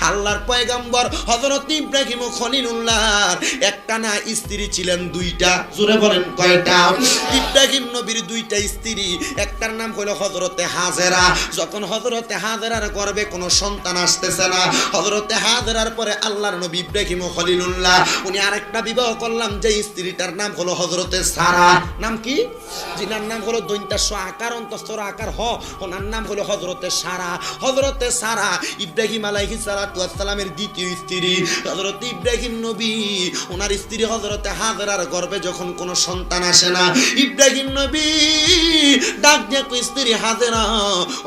আল্লাহর পয়গাম্বর হজরত ইব্রাহিম খলিলুল্লাহর একটা না স্ত্রী ছিলেন দুইটা। জোরে বলেন কয়টা? ইব্রাহিম নবীর দুইটা স্ত্রী। একটার নাম হলো হজরতে হাজেরা। যখন হজরতে হাজেরার গর্বে কোনো সন্তান আসতেছে না হজরতে হাজেরার পরে আল্লাহর নবী ইব্রাহিম খলিলুল্লাহ। উনি আরেকটা বিবাহ করলাম যে স্ত্রীটার নাম হলো হজরতে সারা। নাম কি? যিনার নাম হলো দৈন্তা স আকার অন্তস্তর আকার, হ। ওনার নাম হলো হজরতে সারা। হজরতে সারা ইব্রাহিম আলাইহি দ্বিতীয় স্ত্রী হজরত ইব্রাহিম নবী। ওনার স্ত্রী হজরতে হাজরার যখন কোনো সন্তান আসে না, ইব্রাহিম নবী ডাক স্ত্রী হাজেরা,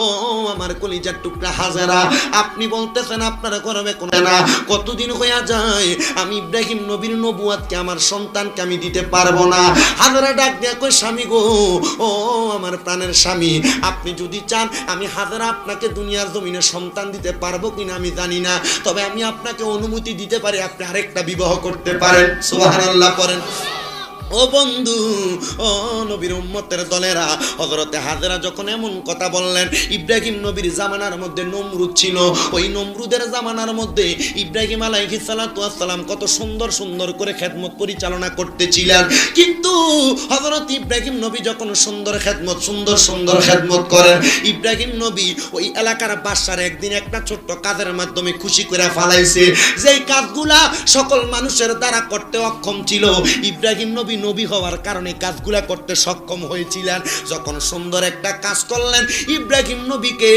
ও আমার কলিজার টুকরা হাজেরা, আপনি বলতেছেন আপনার গর্ভে কোনো না, কতদিন হইয়া যায়? আমি ইব্রাহিম নবীর নবুয়াতকে আমার সন্তানকে আমি দিতে পারব না। হাজরা ডাক দিয়ে কই স্বামী গো, ও আমার প্রাণের স্বামী, আপনি যদি চান, আমি হাজারা আপনাকে দুনিয়ার জমিনে সন্তান দিতে পারব কিনা, আমি জানি না। তবে আমি আপনাকে অনুমতি দিতে পারি, আপনি আরেকটা বিবাহ করতে পারেন। সুবহানাল্লাহ করেন ও বন্ধু, ও নবীর উম্মতের দলেরা হজরতে হাজেরা যখন এমন কথা বললেন, ইব্রাহিম নবীর জামানার মধ্যে নমরুদ ছিল। ওই নমরুদের জামানার মধ্যে ইব্রাহিম আলাইহি সালাম কত সুন্দর সুন্দর করে খেদমত পরিচালনা করতেছিলেন। কিন্তু হজরত ইব্রাহিম নবী যখন সুন্দর খেদমত, সুন্দর সুন্দর খেদমত করেন, ইব্রাহিম নবী ওই এলাকার বাসার একদিন একটা ছোট্ট কাজের মাধ্যমে খুশি করে ফালাইছে। যেই কাজগুলা সকল মানুষের দ্বারা করতে অক্ষম ছিল, ইব্রাহিম নবী নবী হওয়ার কারণে কাজগুলা করতে সক্ষম হয়েছিলেন। যখন সুন্দর একটা কাজ করলেন, ইব্রাহিম নবীকে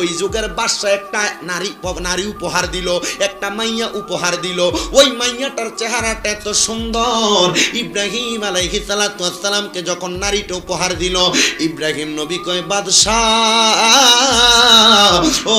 ওই যুগের বাদশা একটা নারী নারী উপহার দিল, একটা মাইয়া উপহার দিল। ওই মাইয়াটার চেহারাটা এত সুন্দর। ইব্রাহিম আলাইহি সালামকে যখন নারীটা উপহার দিল, ইব্রাহিম নবী কয়, বাদশাহ, ও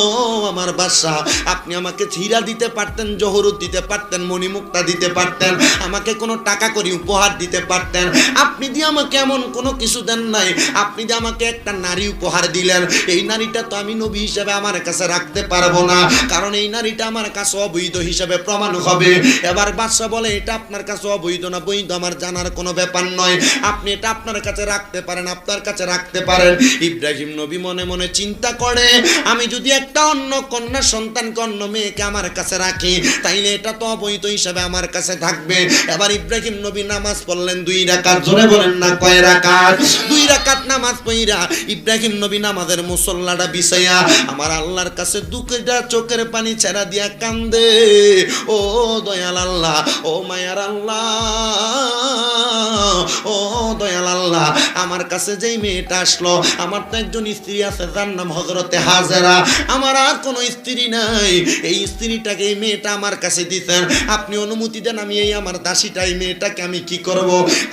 আমার বাদশাহ, আপনি আমাকে হীরা দিতে পারতেন, জহরুত দিতে পারতেন, মণিমুক্তা দিতে পারতেন। আমাকে কোনো টাকা করি, উপহার দিতে পারতেন। আপনি দিয়ে আমাকে এমন কোনো কিছু দেন নাই। আপনি দিয়ে আমাকে একটা নারী উপহার দিলেন। এই নারীটা তো আমি নবী হিসেবে আমার কাছে রাখতে পারব না। কারণ এই নারীটা আমার কাছে অবৈধ হিসেবে প্রমাণ হবে। এবার বাদশা বলে, এটা আপনার কাছে অবৈধ না, বৈধ আমার জানার কোনো ব্যাপার নয়। আপনি এটা আপনার কাছে রাখতে পারেন, আপনার কাছে রাখতে পারেন। ইব্রাহিম নবী মনে মনে চিন্তা করে, আমি যদি একটা অন্য কন্যা সন্তানকে, অন্য মেয়েকে আমার কাছে রাখি, তাইলে এটা তো অবৈধ হিসাবে আমার কাছে থাকবে। এবার ইব্রাহিম নবী নামাজ পড়লেন দুই রাকাত, জোরে বলেন না কয় রাকাত? দুই রাকাত নামাজ পড়িরা ইব্রাহিম নবী নামাজের মুসল্লাটা বিছাইয়া আমার আল্লাহর কাছে দুঃখটা চোখের পানি ছেড়া দিয়া কান্দে। ও দয়াল আল্লাহ, ও মায়ার আল্লাহ, ও দয়াল আল্লাহ, আমার কাছে যেই মেয়েটা আসলো, আমার তো একজন স্ত্রী আছে, যার নাম হজরতে হাজেরা। আমার আর কোনো স্ত্রী নাই। এই স্ত্রীটাকে এই মেয়েটা আমার কাছে দিতেন আপনি অনুমতি দেন, আমি এই আমার দাসীটা, এই মেয়েটাকে আমি কি করব?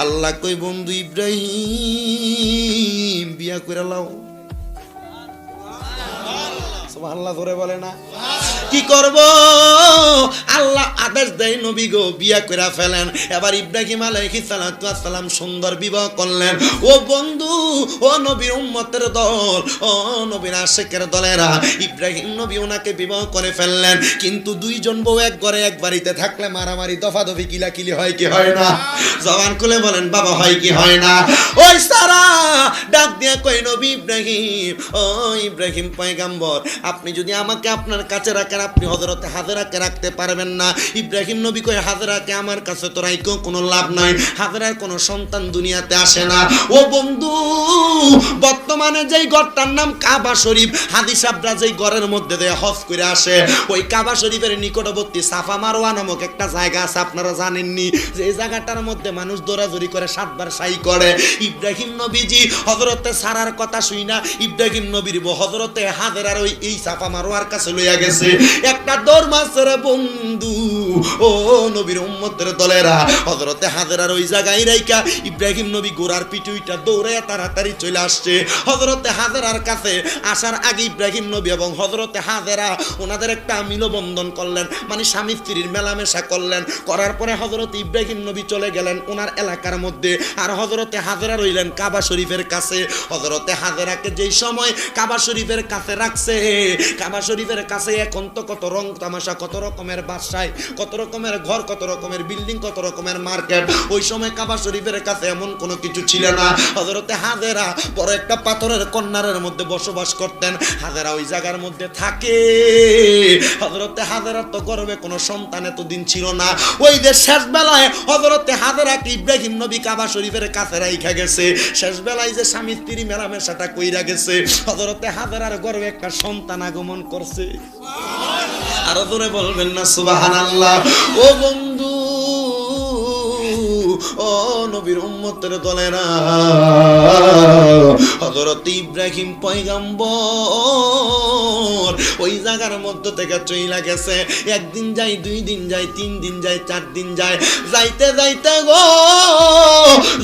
আল্লাহ কই বন্ধু ইব্রাহিম বিয়া করে লাও। আল্লাহ ধরে বলে না। কি করব? আল্লাহ আদেশ দেয় নবী গো, বিয়া করে ফেলেন। এবার ইব্রাহিম আলাইহিস সালাতু সালাম সুন্দর বিবাহ করলেন। ও বন্ধু, ও নবীর উম্মতের দল, ও নবীর আশেকের দলেরা, ইব্রাহিম নবী ওনাকে বিবাহ করে ফেললেন। কিন্তু দুইজন বউ এক ঘরে, এক বাড়িতে থাকলে মারামারি, দফাদফি, কিলাকিলি হয় কি হয় না? জবান খুলে বলেন, বাবা, হয় কি হয় না? ওই সারা ডাক দিয়া কই নবী ইব্রাহিম, ও ইব্রাহিম পয়গাম্বর, আপনি যদি আমাকে আপনার কাছে রাখেন আপনি হজরতে হাজেরাকে রাখতে পারবেন না। ইব্রাহিম নবী কই হাজেরাকে আমার কাছে তো রাইকেও কোনো লাভ নাই। হাজেরার কোনো সন্তান দুনিয়াতে আসে না। ও বন্ধু, বর্তমানে যেই ঘরটার নাম কাবা শরীফ হাদিস আব্রা যেই ঘরের মধ্যে দিয়ে হজ করে আসে, ওই কাবা শরীফের নিকটবর্তী সাফা মারোয়া নামক একটা জায়গা আছে, আপনারা জানেননি? যে এই জায়গাটার মধ্যে মানুষ দৌড়াদৌড়ি করে, সাতবার সাই করে। ইব্রাহিম নবীজি হজরতে সারার কথা শুই না, ইব্রাহিম নবীর হজরতে হাজেরার ওই এই সাফা মারোয়ার কাছে লইয়া গেছে। একটা দৌড় বন্ধু। ও নবীর উম্মতের দলেরা হজরতে হাজেরার ওই জায়গায় রাইকা ইব্রাহিম নবী গোড়ার পিটুইটা দৌড়াইয়া তাড়াতাড়ি চলে আসছে। হজরতে হাজেরার কাছে আসার আগে ইব্রাহিম নবী এবং হজরতে হাজেরা ওনাদের একটা মিলবন্ধন করলেন মানে স্বামী স্ত্রীর মেলামেশা করলেন। করার পরে হজরত ইব্রাহিম নবী চলে গেলেন ওনার এলাকার মধ্যে। আর হজরতে হাজেরা রইলেন কাবা শরীফের কাছে। হজরতে হাজেরাকে যেই সময় কাবা শরীফের কাছে রাখছে, কাবা শরীফের কাছে এখন তো কত রং তামাশা, কত রকমের বাসায়, কত রকমের ঘর, কত রকমের বিল্ডিং, কত রকমের মার্কেট। ওই সময় কাবা শরীফের কাছে এমন কোনো কিছু ছিল না। হজরতে হাজেরা বড় একটা পাথরের কন্যারের মধ্যে বসবাস করতেন। হাজেরা ওই জায়গার মধ্যে থাকে। হজরতে হাজেরা তো গর্বে কোনো সন্তান এতদিন ছিল না। ওই যে শেষ বেলায় হজরতে হাজেরাকে ইব্রাহিম নবী কাবা শরীফের কাছে রাইখা গেছে। শেষ বেলায় যে স্বামী স্ত্রী মেলামেশাটা কইরা গেছে। হজরতে হাজেরার গর্বে একটা সন্তান আগমন করছে। আরও ধরে বলবেন না সুবাহান আল্লাহ ও বন্ধু নবীর উম্মতের দলেরা। হযরত ইব্রাহিম পয়গাম্বর ওই জায়গার মধ্য থেকে চইলা গেছে। একদিন যাই দুই দিন যাই তিন দিন যাই চার দিন যায়। যাইতে যাইতে গো,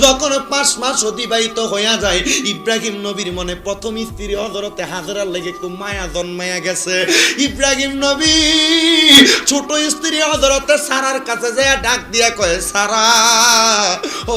যখন পাঁচ মাস অতিবাহিত হইয়া যায়, ইব্রাহিম নবীর মনে প্রথম স্ত্রী হজরতে হাজারার লেগে একটু মায়া জন্মায়া গেছে। ইব্রাহিম নবী, ছোট স্ত্রী হজরতে সারার কাছে যায় ডাক দিয়া কয়, সারা। ও,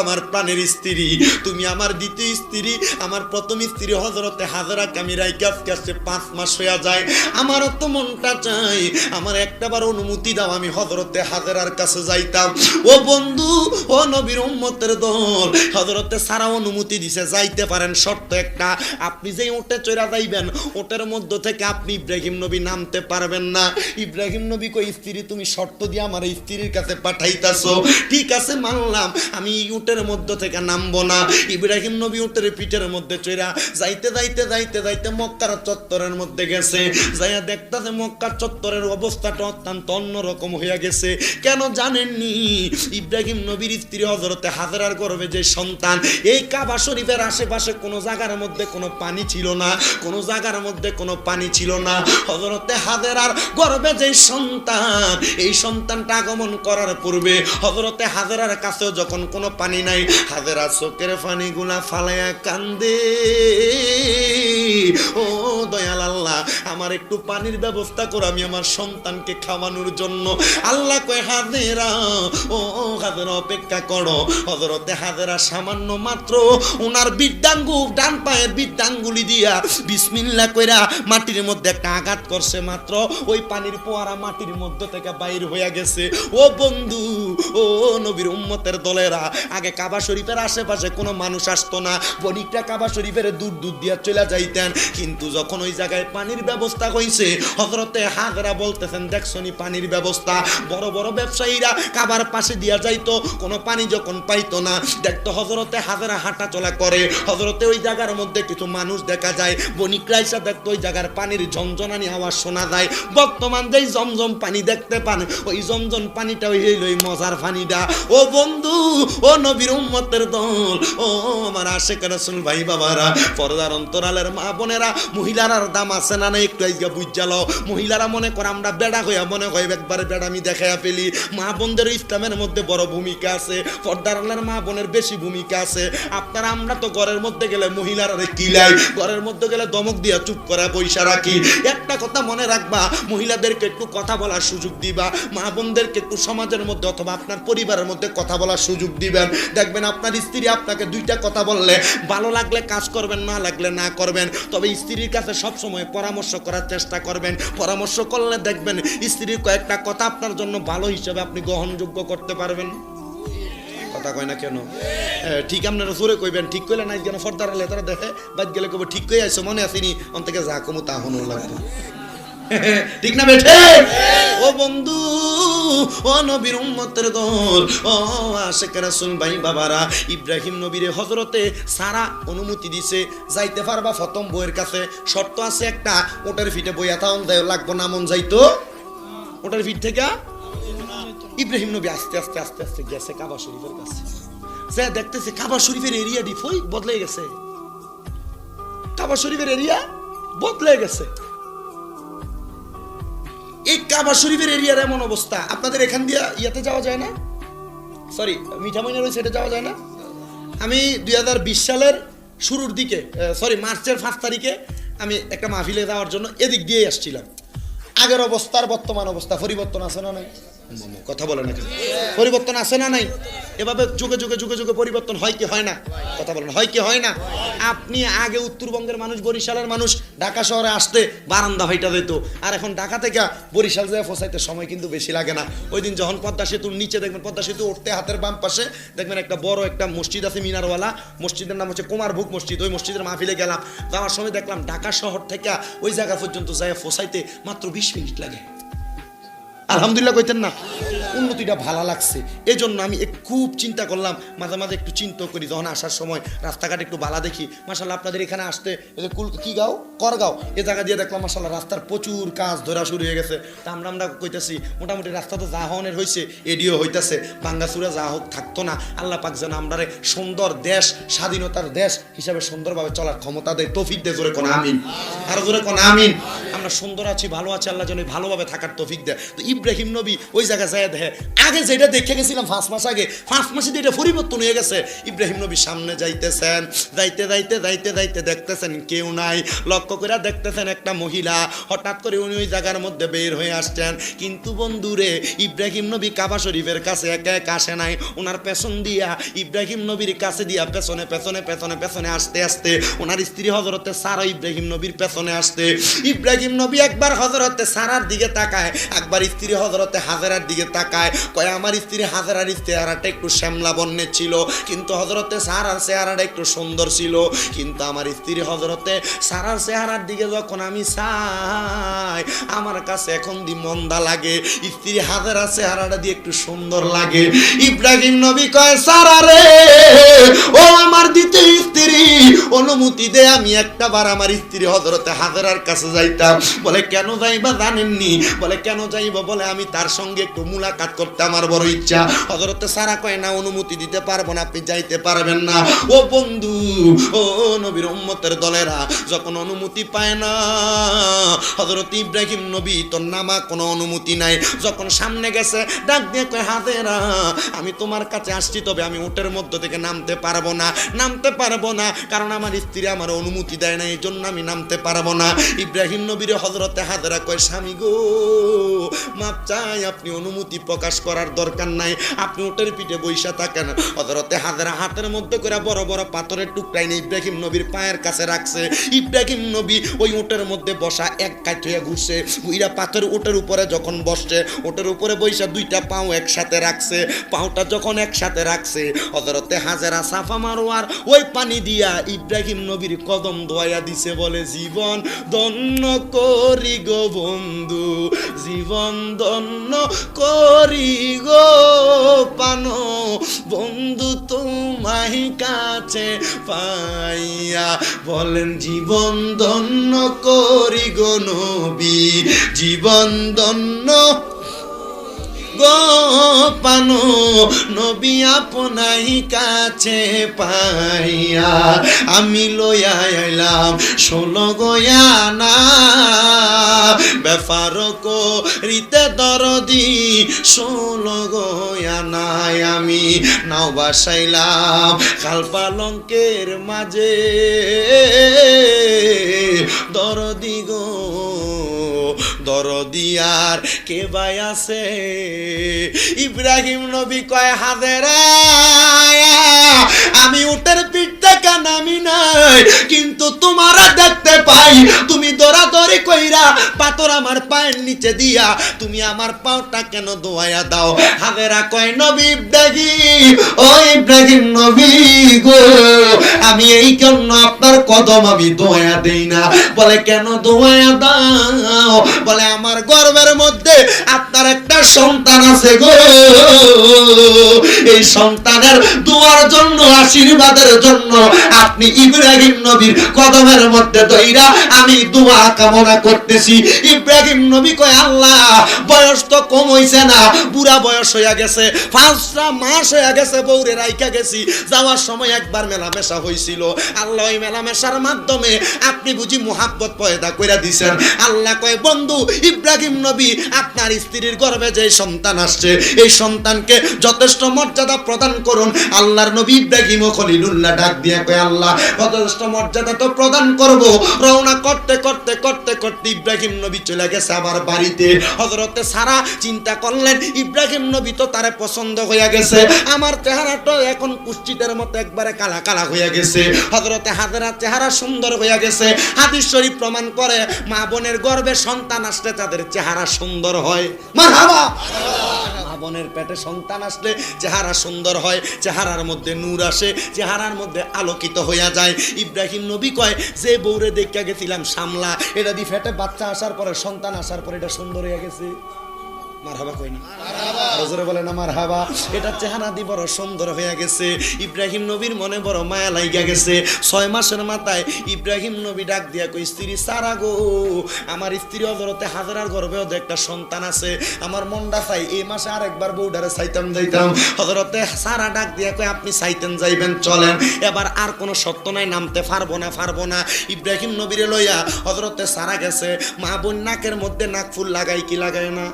আমার প্রাণের স্ত্রী, তুমি আমার দ্বিতীয় স্ত্রী, আমার প্রথম স্ত্রী হজরতে হাজারাকে আমি রাইকাজ কাছে পাঁচ মাস হইয়া যায়। আমারও তো মনটা চাই, আমার একটাবার অনুমতি দাও, আমি হজরতে হাজারার কাছে যাইতাম। ও বন্ধু, ও নবীর উম্মতের দল হজরতে সারা অনুমতি দিছে, যাইতে পারেন, শর্ত একটা, আপনি যেই ওটে চড়া যাইবেন ওটের মধ্য থেকে আপনি ইব্রাহিম নবী নামতে পারবেন না। ইব্রাহিম নবী কই, স্ত্রী, তুমি শর্ত দিয়ে আমার স্ত্রীর কাছে পাঠাইতাছো। ঠিক আছে মানলাম আমি উটের মধ্য থেকে নামবো না। ইব্রাহিম নবী উটের পিঠের মধ্যে চড়া যাইতে যাইতে যাইতে যাইতে মক্কার চত্বরের মধ্যে গেছে। যাইয়া দেখতাছে মক্কার চত্বরের অবস্থাটা অত্যন্ত অন্যরকম হইয়া গেছে। কেন জানেননি? ইব্রাহিম নবীর স্ত্রী হজরতে হাজারার গর্ভে যে সন্তান, এই কাবা শরীফের আশেপাশে কোনো জায়গার মধ্যে কোনো পানি ছিল না, কোনো জায়গার মধ্যে কোনো পানি ছিল না। হজরতে হাজারার গর্ভে যে সন্তান, এই সন্তানটা আগমন করার পূর্বে হজরতে হাজারার কাছেও যখন কোনো পানি নাই হাজারা চোখের পানিগুলা ফালাইয়া কান্দে। ও দয়াল আল্লাহ, আমার একটু পানির ব্যবস্থা করো, আমি আমার সন্তানকে খাওয়ানোর জন্য। আল্লাহ কয় হাজেরা ও হাজেরা অপেক্ষা করো। হজরতে হাজেরা সামান্য মাত্র ওনার বৃদ্ধাঙ্গু, ডান পায়ের বৃদ্ধাঙ্গুলি দিয়া বিসমিল্লা কইরা মাটির মধ্যে একটা আঘাত করছে মাত্র, ওই পানির পোয়ারা মাটির মধ্য থেকে বাইর হইয়া গেছে। ও বন্ধু, ও নবীর উম্মতের দলেরা। আগে কাবা শরীফের আশেপাশে কোনো মানুষ আসতো না। বণিকটা কাবা শরীফের দূর দূর দিয়া চলে যাইতেন। কিন্তু যখন ওই জায়গায় পানির ব্যবস্থা হইছে হজরতে হাজরা বলতেছেন দেখছনি পানির ব্যবস্থা। বড় বড় ব্যবসায়ীরা কাবার পাশে দিয়া যাইতো, কোনো পানি যখন পাইতো না। দেখতো হজরতে হাজারা হাঁটা চলা করে। হজরতে ওই জায়গার মধ্যে কিছু মানুষ দেখা যায়। বণিকরা এসে দেখতো ওই জায়গার পানির ঝনঝনানি আওয়াজ শোনা যায়। বর্তমান যেই জমজম পানি দেখতে পান, ওই জমজম পানিটা ওই হইল ওই মজার পানিটা। ও বন্ধু, ও নবীর উম্মতের দল। ও আমার আশেখ রসুল ভাই বাবারা, পর্দার অন্তরালের মা বোনেরা মহিলারার দাম আছে না না একটু আজকে বুঝালো মহিলারা মনে করে আমরা বেড়া হইয়া মনে হয় একবারে বেড়ামি দেখাইয়া ফেলি। মা বোনদের ইসলামের মধ্যে বড় ভূমিকা আছে, পর্দার আল্লাহর মা বোনের বেশি ভূমিকা আছে। আপনারা, আমরা তো ঘরের মধ্যে গেলে মহিলারা কিলাই ঘরের মধ্যে গেলে দমক দিয়া চুপ করা পয়সা রাখি। একটা কথা মনে রাখবা, মহিলাদেরকে একটু কথা বলার সুযোগ দিবা, মা বোনদেরকে একটু সমাজের মধ্যে অথবা আপনার পরিবারের মধ্যে কথা বলার সুযোগ দিবেন। দেখবেন আপনার স্ত্রী আপনাকে দুইটা কথা বললে, ভালো লাগলে কাজ করবেন, না লাগলে না করবেন। তবে স্ত্রীর কাছে সব সময় পরামর্শ করার চেষ্টা করবেন। পরামর্শ করলে দেখবেন স্ত্রীর কয়েকটা কথা আপনার জন্য ভালো হিসেবে আপনি গ্রহণযোগ্য করতে পারবেন। কথা কয় না কেন? ঠিক আপনারা জোরে কইবেন, ঠিক কইলে নাই কেন ফর্দার তারা দেখে, বাদ গেলে কবে ঠিক কই আইসো মনে আসিনি অন থেকে যা কমু তা হনো লাগবে। ঠিক না বেঠে? ও বন্ধু ও নবীর উম্মতের দল ও আশেখ রাসূল ভাই বাবারা ইব্রাহিম নবীর হজরতে সারা অনুমতি দিছে যাইতে পারবা প্রথম বইয়ের কাছে। শর্ত আছে একটা ওটার ফিটে বইয়া তাও লাগবো না মন যাইতো। ওটার ফিট থেকে ইব্রাহিম নবী আস্তে আস্তে আস্তে আস্তে গেছে কাবা শরীফের কাছে। সে দেখতেছে কাবা শরীফের এরিয়া ডিফই বদলে গেছে। কাবা শরীফের এরিয়া বদলে গেছে। এই কাবা শরীফের এরিয়ার এমন অবস্থা। আপনাদের এখান দিয়ে ইয়াতে যাওয়া যায় না? সরি মিঠামইনের ওই সাইডে যাওয়া যায় না? আমি দুই হাজার বিশ সালের শুরুর দিকে সরি মার্চের পাঁচ তারিখে আমি একটা মাহফিলে যাওয়ার জন্য এদিক দিয়েই আসছিলাম। আগের অবস্থার বর্তমান অবস্থা, পরিবর্তন আছে না নাই? কথা বলে না? পরিবর্তন আছে না নাই? এভাবে যুগে যুগে যুগে যুগে পরিবর্তন হয় কি হয় না? কথা বলেন, হয় কি হয় না? আপনি আগে উত্তরবঙ্গের মানুষ, বরিশালের মানুষ, ঢাকা শহরে আসতে বারান্দা ভাইটা দিত। আর এখন ঢাকা থেকে বরিশাল যায় ফসাইতে সময় কিন্তু বেশি লাগে না। ওই দিন যখন পদ্মা সেতুর নিচে দেখবেন, পদ্মা সেতু উঠতে হাতের বাম পাশে দেখবেন একটা বড় একটা মসজিদ আছে, মিনারওয়ালা। মসজিদের নাম হচ্ছে কুমারভোগ মসজিদ। ওই মসজিদের মাহফিলে গেলাম। যাওয়ার সময় দেখলাম ঢাকা শহর থেকে ওই জায়গা পর্যন্ত যায় ফসাইতে মাত্র বিশ মিনিট লাগে। আলহামদুলিল্লাহ কইতেন না, উন্নতিটা ভালো লাগছে। এই জন্য আমি খুব চিন্তা করলাম, মাঝে মাঝে একটু চিন্তা করি, যখন আসার সময় রাস্তাঘাট একটু ভালো দেখি মাসাল্লাহ আপনাদের এখানে আসতে যে কুল কি গাও? করগাঁও। এ জায়গা দিয়ে দেখলাম মাসাল্লাহ রাস্তার প্রচুর কাজ ধরা শুরু হয়ে গেছে। তা আমরা আমরা কইতেছি, মোটামুটি রাস্তা তো যা হনের হয়েছে এডিও হইতাছে, বাঙ্গাসুরা যা হোক থাকতো না। আল্লাহ পাক যেন আমরা সুন্দর দেশ, স্বাধীনতার দেশ হিসাবে সুন্দরভাবে চলার ক্ষমতা দেয়, তৌফিক দেয়, জোরে কোন আমিন। আর জোরে কোন আমিন। আমরা সুন্দর আছি, ভালো আছি, আল্লাহ যেন ভালোভাবে থাকার তৌফিক দেয়। তো ইব্রাহিম নবী ওই জায়গায় যায় দেখে। আগে যেটা দেখে গেছিলাম পাঁচ মাস আগে, পাঁচ মাসে এটা পরিবর্তন হয়ে গেছে। ইব্রাহিম নবী সামনে যাইতেছেন, যাইতে যাইতে যাইতে যাইতে দেখতেছেন কেউ নাই। লক্ষ্য করে দেখতেছেন একটা মহিলা, হঠাৎ করে উনি ওই জায়গার মধ্যে বের হয়ে আসছেন। কিন্তু বন্ধুরে, ইব্রাহিম নবী কাবা শরীফের কাছে একা একা আসে নাই। ওনার পেছন দিয়া, ইব্রাহিম নবীর কাছে দিয়া পেছনে পেছনে পেছনে পেছনে আসতে আসতে ওনার স্ত্রী হজরতে সারা ইব্রাহিম নবীর পেছনে আসতে। ইব্রাহিম নবী একবার হজরতে সারার দিকে তাকায়, একবার স্ত্রী হজরতে হাজারার দিকে তাকায়, কয়, আমার স্ত্রী হাজারার চেহারাটা একটু শ্যামলা বর্ণের ছিল, কিন্তু হজরতে সারার চেহারাটা একটু সুন্দর ছিল। কিন্তু আমার স্ত্রী হজরতে সারার চেহারার দিকে যখন আমি চাই, আমার কাছে এখন দি মন্দা লাগে। স্ত্রী হাজারা চেহারাটা দিয়ে একটু সুন্দর লাগে। ইব্রাহিম নবী কয়, সারা রে, ও আমার দ্বিতীয় স্ত্রী। অনুমতি দে, আমি একটা বার আমার স্ত্রী হজরতে হাজারার কাছে যাইতাম। বলে, কেন যাইবা জানেননি? বলে, কেন যাইবা বলে আমি তার সঙ্গে একটু মুলাকাত করতে আমার বড় ইচ্ছা। হজরতে সারা কয়, না, অনুমতি দিতে পারব না, আপনি যাইতে পারবেন না। ও বন্ধু, ও নবীর উম্মতের দলেরা, যখন অনুমতি পায় না হজরত ইব্রাহিম নবী, তোর নামা কোনো অনুমতি নাই। যখন সামনে গেছে, ডাক দিয়ে কয়, হাতেরা, আমি তোমার কাছে আসছি, তবে আমি উটের মধ্য থেকে নামতে পারব না। নামতে পারব না, কারণ আমার স্ত্রী আমার অনুমতি দেয় না এই জন্য আমি নামতে পারব না। ইব্রাহিম নবীর হজরতে হাতেরা কয়, স্বামী গো মাপ চাই, আপনি অনুমতি প্রকাশ করার দরকার নাই। আপনি উটের পিঠে বৈশা থাকেন। হজরতে হাজারা হাতের মধ্যে করে বড় বড় পাথরের টুকরাই নিয়ে ইব্রাহিম নবীর পায়ের কাছে রাখছে। ইব্রাহিম নবী ওই উটের মধ্যে বসা এক কাঠ হয়ে ঘুরছে। উইরা পাথর উটের উপরে যখন বসছে, ওটের উপরে বৈশা দুইটা পাও একসাথে রাখছে। পাওটা যখন একসাথে রাখছে হজরতে হাজারা সাফা মারোয়ার ওই পানি দিয়া ইব্রাহিম নবীর কদম দোয়া দিছে বলে, জীবন দন্য করি গো বন্ধু, জীবন দন্য করি গো পানো। বন্ধু তোমাই কাছে পাইয়া বলেন, জীবন ধন্য করি গো নবী, জীবন দন্য গোপানো, নবী আপনাই কাছে পাইয়া আমি লইয়া এলাম ষোলো গয়ানা ব্যাপার করিতে দরদি। ষোলো গয়ানায় আমি নাও বাসাইলাম খাল পালঙ্কের মাঝে। দরদি গো দরদিয়ার কে ভাই আছে? ইব্রাহিম নবী কয়, হাজেরা, আমি উটের পিঠ থেকে নামি নাই, কিন্তু তোমারা দেখতে পাই, তুমি কইরা পাথর আমার পায়ের নিচে দিয়া, তুমি আমার পাওটা কেন দাও? কয়, নবী ও ইব্রাহিম নবী গো, আমি এই জন্য আপনার কদম আমি দোয়া দেই না। বলে, কেন দোয়া দাও? বলে, আমার গর্বের মধ্যে আপনার একটা সন্তান আছে গো। এই সন্তানের দোয়ার জন্য, আশীর্বাদের জন্য আপনি ইব্রাহিম নবীর কদমের মধ্যে দইরা আমি দোয়া কামনা করতেছি। ইব্রাহিম নবী কয়, আল্লাহ, বয়স তো কম না, বুড়া বয়স হইয়া গেছে, পাঁচটা মাস হইয়া গেছে বউরে রাইখা গেছি। যাওয়ার সময় একবার মেলামেশা হইছিল। আল্লাহ ওই মেলামেশার মাধ্যমে আপনি বুঝি মোহাব্বত পয়দা দিছেন। আল্লাহ কয়, বন্ধু, ইব্রাহিম নবী, আপনার স্ত্রীর গর্ভে যে সন্তান আসছে, এই সন্তানকে যথেষ্ট মর্যাদা প্রদান করুন। আল্লাহর নবী ইব্রাহিম ও খলিলুল্লাহ ডাক দিয়ে কয়, আল্লাহ, যথেষ্ট মর্যাদা তো প্রদান করব। রওনা করতে করতে করতে করতে ইব্রাহিম নবী চলে গেছে আমার বাড়িতে। হজরতে সারা চিন্তা করলেন, ইব্রাহিম নবী তো তারে পছন্দ হইয়া গেছে। আমার চেহারাটা এখন কুষ্টিদের মতো একবারে কালা কালা হইয়া গেছে। হজরতে হাজরা চেহারা সুন্দর হইয়া গেছে। হাদিস শরীফ প্রমাণ করে মা বোনের গর্বে সন্তান আসলে তাদের চেহারা সুন্দর হয়। মা বোনের পেটে সন্তান আসলে চেহারা সুন্দর হয়, চেহারার মধ্যে নূর আসে, চেহারার মধ্যে আলোকিত হইয়া যায়। ইব্রাহিম নবী কয়, যে বউরে দেখা গেছিলাম সামলা, এটা দি ফেটে বাচ্চা আসার পরে, সন্তান আসার পরে এটা সুন্দর হয়ে গেছে। ইব্রাহিম নবীর মনে মায়া গেছে। ছয় মাসের মাথায় ইব্রাহিম নবী ডাক দিয়া স্ত্রী, সারা গো, আমার স্ত্রী সন্তান আছে। আমার মনটা চাই, এই মাসে আরেকবার বউডারে চাইতাম যাইতাম। হজরতে সারা ডাক দিয়া কই আপনি চাইতেন যাইবেন, চলেন। এবার আর কোনো সত্য নাই, নামতে পারব না পারব না। ইব্রাহিম নবীরে লইয়া হজরতে সারা গেছে। মা বোন নাকের মধ্যে নাক ফুল লাগাই কি লাগায় না?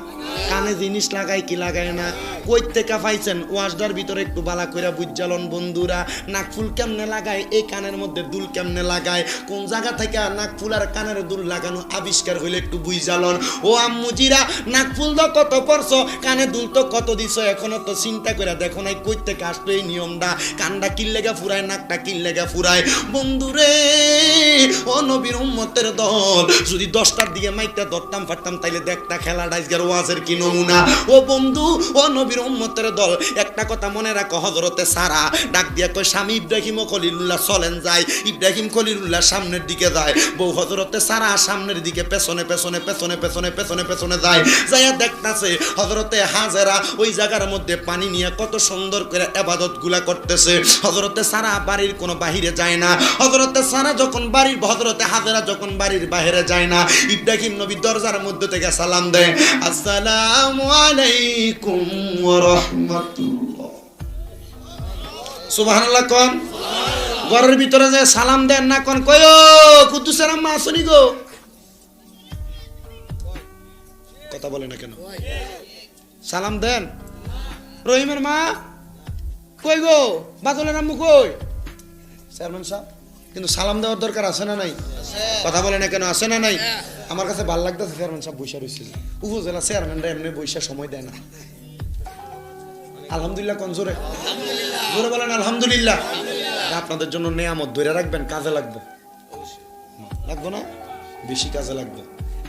কানে জিনিস লাগাই কি লাগায় না? কই থেকে পাইছেন ওয়াশডার ভিতরে একটু বালা কইরা বুঝজালন বন্ধুরা। নাক ফুল কেমনে লাগায়? এই কানের মধ্যে দুল কেমনে লাগায়? কোন জায়গা থেকে নাক ফুল আর কানের দুল লাগানো আবিষ্কার হইলে একটু বুঝজালন ও আম্মুজিরা নাক ফুল তো কত করছ কানে দুল তো কত দিছো? এখনও তো চিন্তা করে দেখো নাই কই থেকে আসলো এই নিয়মটা। কানটা কিল লেগা ফুরায়, নাকটা কিল লেগা ফুরায়। বন্ধুরে, ও নবীর উম্মতের দল, যদি দশটার দিকে মাইকটা ধরতাম ফাটতাম তাইলে দেখতা খেলা ডাইজগার ওয়াজের কি নমুনা ও বন্ধু, ও নবীর উম্মতের দল, একটা কথা মনে রাখো হজরতে সারা ডাক দিয়া কই স্বামী ইব্রাহিম ও খলিলুল্লাহ চলেন যায় ইব্রাহিম খলিলুল্লাহ সামনের দিকে যায়। বউ হজরতে সারা সামনের দিকে পেছনে পেছনে পেছনে পেছনে পেছনে পেছনে যায়। যাইয়া দেখতাছে হজরতে হাজেরা ওই জায়গার মধ্যে পানি নিয়ে কত সুন্দর করে এবাদতগুলা করতেছে। হজরতে সারা বাড়ির কোনো বাহিরে যায় না। হজরতে সারা যখন বাড়ির হজরতে হাজেরা যখন বাড়ির বাহিরে যায় না, ইব্রাহিম নবী দরজার মধ্যে থেকে সালাম দেয়, আসসালামু আলাইকুম ওয়া রাহমাতুল্লাহ সুবহানাল্লাহ কোন? ঘরের ভিতরে যে সালাম দেন না কোন? কয় কুদ্দুসের আম্মা আসনি গো। কথা বলে না কেন? সালাম দেন। রহিমের মা, কই গো? বাদলের আম্মু কই? চেয়ারম্যান সাহেব। কিন্তু সালাম দেওয়ার দরকার আছে না নাই? কথা বলে না কেন? আছে না নাই? আমার কাছে ভালো লাগতেছে চেয়ারম্যান সাহেব বৈশা রয়েছে। উপজেলা চেয়ারম্যানরা এমনি বৈশা সময় দেয় না। আলহামদুলিল্লাহ কোন জোরে জোরে বলেন আলহামদুলিল্লাহ। আপনাদের জন্য নেয়ামত ধরে রাখবেন কাজে লাগবে। লাগবো না? বেশি কাজে লাগবে।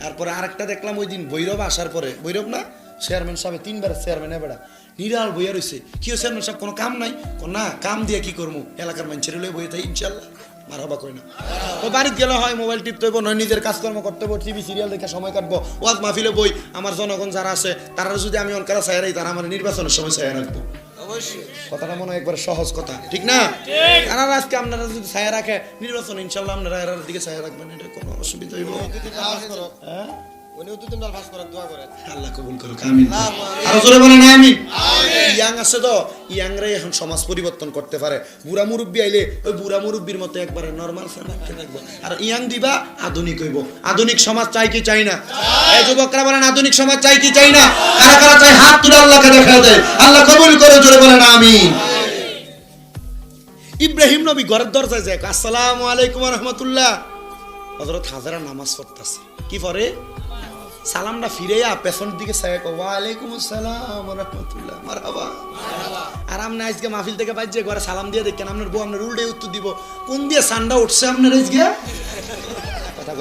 তারপরে আরেকটা দেখলাম ওই দিন ভৈরব আসার পরে ভৈরব না? চেয়ারম্যান সাহেব তিনবার চেয়ারম্যান বেড়া। নিরাল বইয়া রয়েছে কি চেয়ারম্যান সাহেব কোনো কাম নাই? না কাম দিয়ে কি করব এলাকার মানুষের লই বই তাই ইনশাল্লাহ। মারাবা কই না। ও বাড়িতে গেলে হয় মোবাইল টিপতে হইব নয় নিজের কাজকর্ম করতে হইব টিভি সিরিয়াল দেখে সময় কাটবো ওয়াজ মাহফিলে বই আমার জনগণ যারা আছে তারা যদি আমি অনকারা চাই তারা আমার নির্বাচনের সময় চাই রাখব। কথাটা মনে হয় একবার সহজ কথা ঠিক না? আর আজকে আপনারা যদি ছায়া রাখে নির্বাচন ইনশাল্লাহ আপনারা এর দিকে ছায়া রাখবেন এটা কোনো অসুবিধা হইব হ্যাঁ আল্লাহ কবুল করুক আমিন। আরও জোরে বলেন আমিন। ইয়াং আছে তো এখন সমাজ পরিবর্তন করতে পারে। বুড়া মুরব্বী আইলে ওই বুড়া মুরব্বীর মতো একবারে নরমাল আর ইয়াং দিবা আধুনিক হইব। আধুনিক সমাজ চাই কি চাই না? এই যুবকরা বলেন আধুনিক সমাজ চাই কি চাই না? কারা কারা চাই হাত তুলে আল্লাহকে দেখা দেয়। আল্লাহ কবুল করে জোরে বলেন আমিন। ইব্রাহিম নবী ঘরের দরজায় যায় আসসালামু আলাইকুম রহমতুল্লাহ। হজরত হাজারা নামাজ পড়তেছে। কি পরে সালামটা ফিরেয়া পেছনের দিকে ওয়ালাইকুম আসসালাম রহমতুল্লাহ, মারহাবা। আর আপনি আজকে মাহফিল থেকে যে ঘরে সালাম দিয়ে দেখেন আপনার বউ আপনার উল্টে উত্তর দিব, কোন দিয়ে সান্ডা উঠছে আপনার আজকে? কথা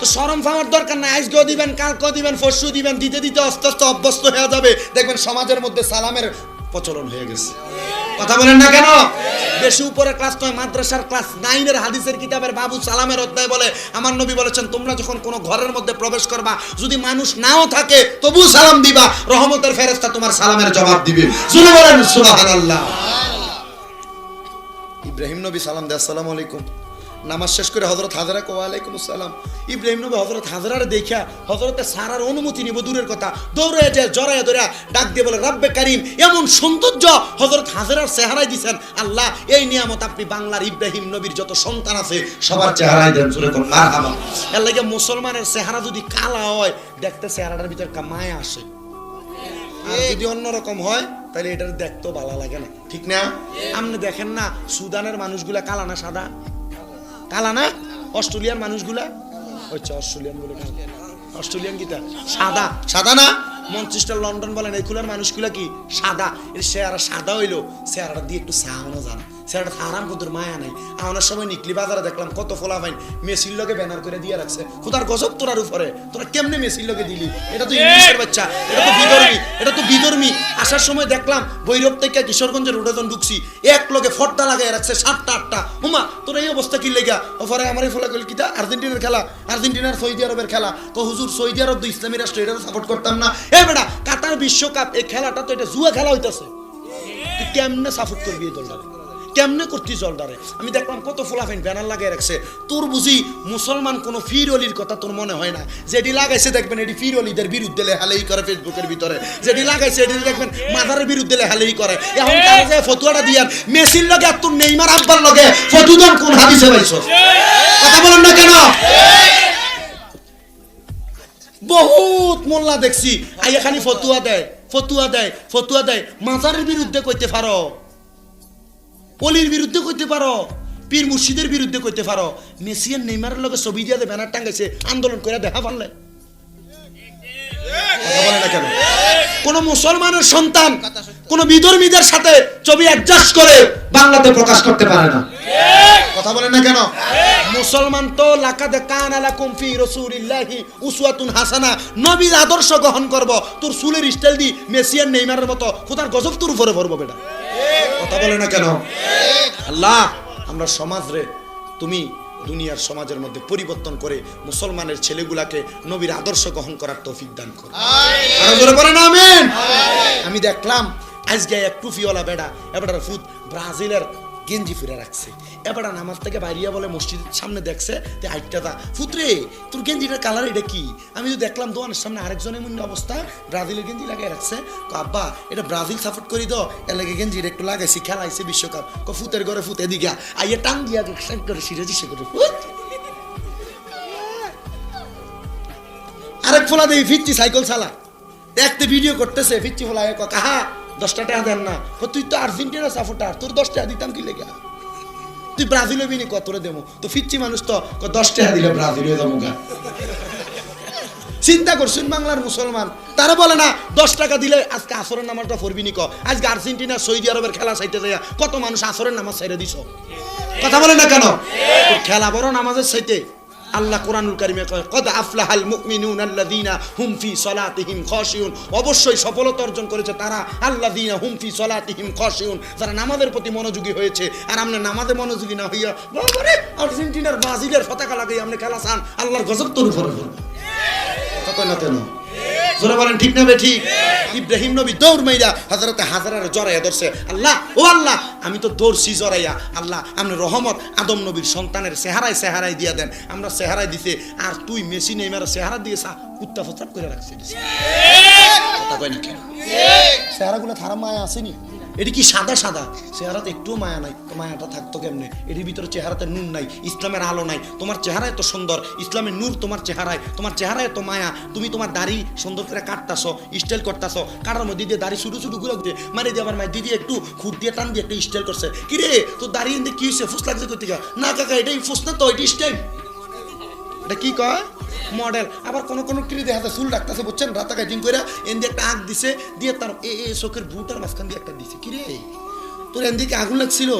তো সরম ফামার দরকার নাই আজকেও দিবেন কালকেও দিবেন, পরশু দিবেন, দিতে দিতে আস্তে আস্তে অভ্যস্ত হয়ে যাবে। দেখবেন সমাজের মধ্যে সালামের প্রচলন হয়ে গেছে। কথা বলেন না কেন? বেশি উপরে ক্লাস নয় মাদ্রাসার ক্লাস নাইনের হাদিসের কিতাবের বাবু সালামের অধ্যায় বলে আমার নবী বলেছেন তোমরা যখন কোনো ঘরের মধ্যে প্রবেশ করবা যদি মানুষ নাও থাকে তবু সালাম দিবা রহমতের ফেরেস্তা তোমার সালামের জবাব দিবে। শুনে বলেন সুবহানাল্লাহ। ইব্রাহিম নবী সালাম দেয় আসসালামু আলাইকুম। নামাজ শেষ করে হজরত হাজারা কো আলাইকুম আসসালাম। ইব্রাহিম নবী হজরত হাজারার দেখা হজরতে সারার অনুমতি নিব দূরের কথা। দৌড়ে যায় জড়ায় ধরে ডাক দিয়ে বলে রব্বে কারিম এমন সৌন্দর্য হজরত হাজারার চেহারায় দিছেন। আল্লাহ এই নিয়ামত আপনি বাংলার ইব্রাহিম নবীর যত সন্তান আছে সবার চেহারায় দেন। মারহাবা এর লাগে মুসলমানের চেহারা যদি কালা হয় দেখতে চেহারাটার ভিতর একটা মায়া আসে। আর যদি অন্যরকম হয় তাহলে এটার দেখতেও ভালো লাগে না। ঠিক না? আপনি দেখেন না সুদানের মানুষগুলা কালা না সাদা? কালা না? অস্ট্রেলিয়ান মানুষগুলা? হচ্ছে অস্ট্রেলিয়ান বলে। অস্ট্রেলিয়ান গীতা সাদা। সাদা না? মঞ্চেস্টার লন্ডন বলেন এই খুলার মানুষগুলা কি? সাদা। এর চেহারা সাদা হইল। চেহারাটা দিয়ে একটু চাওয়ানো যান চেহারাটা আরাম কদুর মায়া নাই। আনার সময় নিকলি বাজারে দেখলাম কত ফোলা ফাইন মেসির লগে ব্যানার করে দিয়ে রাখছে। খুদার গজব তোরার উপরে। তোরা কেমনে মেসির লগে দিলি? এটা তো ইংলিশের বাচ্চা, এটা তো বিধর্মী, এটা তো বিধর্মী। আসার সময় দেখলাম বৈরব থেকে কিশোরগঞ্জের রোডাজন ঢুকছি, এক লগে ফর্দা লাগাই রাখছে সাতটা আটটা। হুমা তোর এই অবস্থা কি লেগা? ওপরে আমার এই ফলা কইল কিতা আর্জেন্টিনার খেলা? আর্জেন্টিনার সৌদি আরবের খেলা? তো হুজুর, সৌদি আরব তো ইসলামী রাষ্ট্র, এটারও সাপোর্ট করতাম না। এ বেটা, কাতার বিশ্বকাপ, এই খেলাটা তো এটা জুয়া খেলা হইতাছে। কেমনে সাপোর্ট করবি এই দলটারে? কেমনে করতি জলদারে আমি দেখলাম কত ফোলাফাইন ব্যানার লাগিয়ে রাখছে। তোর বুঝি মুসলমান কোন ফির অলির কথা তোর মনে হয় না? যেটি লাগাইছে দেখবেন এটি ফির অলিদের বিরুদ্ধে লেহালেই করে ফেসবুকের ভিতরে। যেটি লাগাইছে এটি দেখবেন মাদারের বিরুদ্ধে লেহালেই করে। এখন তারা যে ফতুয়াটা দিয়ার মেসির লগে আর তোর নেইমার আব্বার লগে ফতুদান কোন হাদিসে পাইছ? কথা বলেন না কেন? বহুত মোল্লা দেখছি। আইয়া খালি ফতুয়া দেয় ফতুয়া দেয় ফতুয়া দেয়। মাজারের বিরুদ্ধে কইতে পারো? অলির বিরুদ্ধে করতে পারো, পীর মুর্শিদের বিরুদ্ধে করতে পারো। মেসিয়ান নেইমারের লগে ছবি দিয়ে ব্যানার টাঙ্গাইছে আন্দোলন করে দেখা পারলে। কেন? মুসলমানের সন্তান, কোন বিধর্মীদের সাথে ছবি অ্যাডজাস্ট করে বাংলাতে প্রকাশ করতে পারে না। কথা বলেন না কেন? মুসলমান তো লাকাদে কান আলাকুম ফি রাসূলিল্লাহি উসওয়াতুন হাসানা। নবীর আদর্শ গ্রহণ করব, তোর সুলের স্টাইল দি মেসিয়ান নেইমারের মতো, খোদার গজব তোর উপরে পড়ব বেটা। কথা বলে না কেন? আল্লাহ, আমরা সমাজ রে, তুমি দুনিয়ার সমাজের মধ্যে পরিবর্তন করে মুসলমানের ছেলেগুলাকে নবীর আদর্শ গ্রহণ করার তৌফিক দান করো। আমি দেখলাম, আজকে এক টুফিওয়ালা বেড়া এবার ফুট ব্রাজিলের গেঞ্জি ফিরে রাখছে। এবার নামাজ থেকে বাইরিয়া বলে মসজিদের সামনে দেখছে, তে আইটা দা ফুতরে, তোর গেঞ্জিটার কালার এটা কি? আমি তো দেখলাম দোকানের সামনে আরেকজন এমন অবস্থা, ব্রাজিলের গেঞ্জি লাগাই রাখছে। আব্বা, এটা ব্রাজিল সাপোর্ট করি তো। এর লাগে গেঞ্জিটা একটু লাগাইছি খেলাইছে বিশ্বকাপ। ক, ফুতের ঘরে ফুতে দিঘা আইয়া টান দিয়া করে সিরেজি সে করে। ফুত। আরেক ফোলা দেই ফিরছি সাইকেল চালা। দেখতে ভিডিও করতেছে ফিরছি ফোলা কাহা? দশটা টাকা দেন না। তুই তো আর্জেন্টিনা সাপোর্টার তোর দশ টাকা দিতাম কি লেগে? তুই ব্রাজিল হবি নি কত রে দেবো। তো ফিরছি মানুষ তো দশ টাকা দিলে ব্রাজিল হয়ে যাব গা। চিন্তা করছেন বাংলার মুসলমান। তারা বলে না দশ টাকা দিলে আজকে আসরের নামাজটা পড়বি নি আজকে আর্জেন্টিনা সৌদি আরবের খেলা চাইতে যায় কত মানুষ আসরের নামাজ চাইতে দিছ? কথা বলে না কেন? খেলা বড় নামাজের চাইতে আল্লাহ কোরআনুল কারিমে কয়, কদ আফলাহাল মুমিনুন আল্লাযীনা হুম ফি সলাতিহিম খাশিউন। অবশ্যই সফলতা অর্জন করেছে তারা, আল্লাযীনা হুম ফি সলাতিহিম খাশিউন। তারা নামাজের প্রতি মনোযোগী হয়েছে, আর আমরা নামাজে মনোযোগী না হইয়া, বাবারে, আর্জেন্টিনার ব্রাজিলের পতাকা লাগাই আপনি খেলা চান আল্লাহর গজব তোর পড়বে। কথা না কেন? জোরে বলেন ঠিক না ঠিক? ইব্রাহিম নবী দৌড় মাইরা হাজারাতে হাজারার জড়াইয়া ধরছে। আল্লাহ ও আল্লাহ আমি তো দৌড়ছি জড়াইয়া আল্লাহ আপনি রহমত আদম নবীর সন্তানের চেহারায় চেহারায় দিয়া দেন। আমরা চেহারায় দিছে আর তুই মেশিন এমার চেহারা দিয়ে সা কুত্তা ফুত্তা করে রাখছিস। কথা কয় না কেন? চেহারাগুলো থারা মায়া আসেনি? এটি কি সাদা সাদা? চেহারাতে একটুও মায়া নাই। তো মায়াটা থাকতো কেমনে? এটির ভিতরে চেহারাতে নূর নাই, ইসলামের আলো নাই। তোমার চেহারা এত সুন্দর, ইসলামের নূর তোমার চেহারায়। তোমার চেহারা এত মায়া, তুমি তোমার দাড়ি সুন্দর করে কাটতাছ, স্টাইল করতাস কাটার মধ্যে দিয়ে দাড়ি শুরু শুরু ঘুরে ঘুরে মারি দিয়ে আমার মায়ের দিদি একটু খুঁট দিয়ে টান দিয়ে একটু স্টাইল করছে। কি রে, তোর দাড়ি কি হয়েছে ফুস লাগছে করতে না কাকা, এটাই ফুস না তো, এটি স্টাইল। এটা কি কয়? মডেল। আবার কোন কোন ট্রি দেখা যায় চুল ডাকতেছে, বুঝছেন? রাতা কাটিং করে এন দিয়ে একটা আগ দিছে, দিয়ে তার এ এ, চোখের বুটার মাঝখান দিয়ে একটা দিছে। কিরে? তোর এন দিকে আগুন লাগছিল?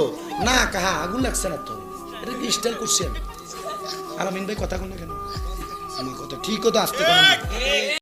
না, কাহা, আগুন লাগছে না তোর এটা কি স্টাইল করছেন আলামিন ভাই কথা কোন কেন? আমার কথা ঠিক কথা আসতে পারেন